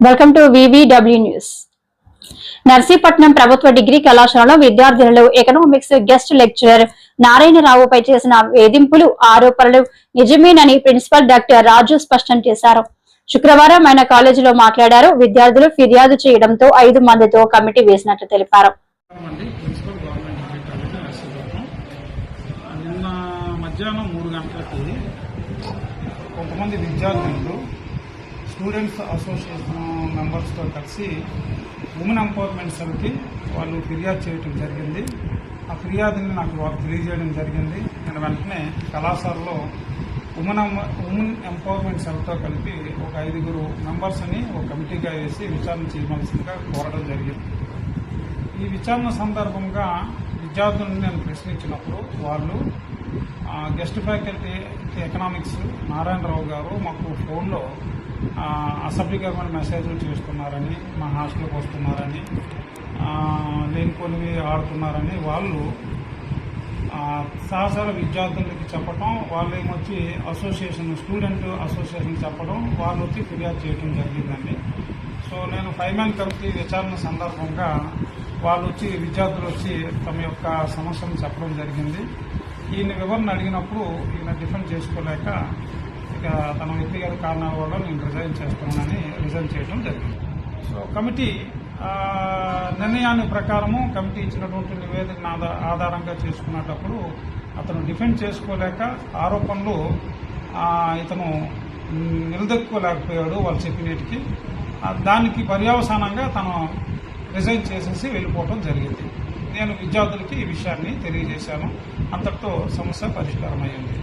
Welcome to VVW news Narsipatnam ప్రభుత్వ degree కళాశాలలో విద్యార్థినులు ఎకనామిక్స్ గెస్ట్ లెక్చరర్ నారాయణరావుపై చేసిన వేధింపులు ఆరోపణలు నిజమేనని ప్రిన్సిపల్ డాక్టర్ రాజు స్పష్టం చేశారు. శుక్రవారం ఆయన కాలేజీలో మాట్లాడారు. విద్యార్థులు ఫిర్యాదు చేయడంతో ఐదు మందితో కమిటీ వేసినట్లు తెలిపారు. నిన్న మధ్యాహ్నం మూడు గంటలకి కొంతమంది విద్యార్థులు స్టూడెంట్స్ అసోసియేషన్ మెంబర్స్తో కలిసి ఉమెన్ ఎంపవర్మెంట్ సెల్కి వాళ్ళు ఫిర్యాదు చేయడం జరిగింది. ఆ ఫిర్యాదుని నాకు వాళ్ళు తెలియజేయడం జరిగింది. నేను వెంటనే కళాశాలలో ఉమెన్ ఉమెన్ ఎంపవర్మెంట్ సెల్తో కలిపి ఒక ఐదుగురు మెంబర్స్ని ఒక కమిటీగా వేసి విచారణ చేయవలసిందిగా కోరడం జరిగింది. ఈ విచారణ సందర్భంగా విద్యార్థులను నేను ప్రశ్నించినప్పుడు వాళ్ళు గెస్ట్ ఫ్యాకల్టీ ఎకనామిక్స్ నారాయణరావు గారు మాకు ఫోన్లో అసభ్యకరమైన మెసేజ్లు చేస్తున్నారని మా హాస్టల్కి వస్తున్నారని ఆ, లేనిపోనివి ఆడుతున్నారని వాళ్ళు సహసార విద్యార్థులకి చెప్పడం వాళ్ళు ఏమొచ్చి అసోసియేషన్ స్టూడెంట్ అసోసియేషన్ చెప్పడం వాళ్ళు వచ్చి ఫిర్యాదు చేయడం జరిగిందండి. సో నేను ఫైవ్ మ్యాన్ కమిటీ విచారణ సందర్భంగా వాళ్ళు వచ్చి విద్యార్థులు వచ్చి తమ యొక్క సమస్యను చెప్పడం జరిగింది. ఈయన వివరణ అడిగినప్పుడు ఈయన డిఫెండ్ చేసుకోలేక ఇక తన వ్యక్తిగత కారణాల వల్ల నేను రిజైన్ చేస్తున్నానని రిజైన్ చేయడం జరిగింది. సో కమిటీ నిర్ణయాన్ని ప్రకారము కమిటీ ఇచ్చినటువంటి నివేదిక ఆధారంగా చేసుకునేటప్పుడు అతను డిఫెండ్ చేసుకోలేక ఆరోపణలు ఇతను మ్, నిలదొక్కుకోలేకపోయాడు వాళ్ళు చెప్పినట్టుకి దానికి పర్యవసానంగా తను రిజైన్ చేసేసి వెళ్ళిపోవటం జరిగింది. నేను విద్యార్థులకి ఈ విషయాన్ని తెలియజేశాను. అంతటితో సమస్య పరిష్కారం అయ్యింది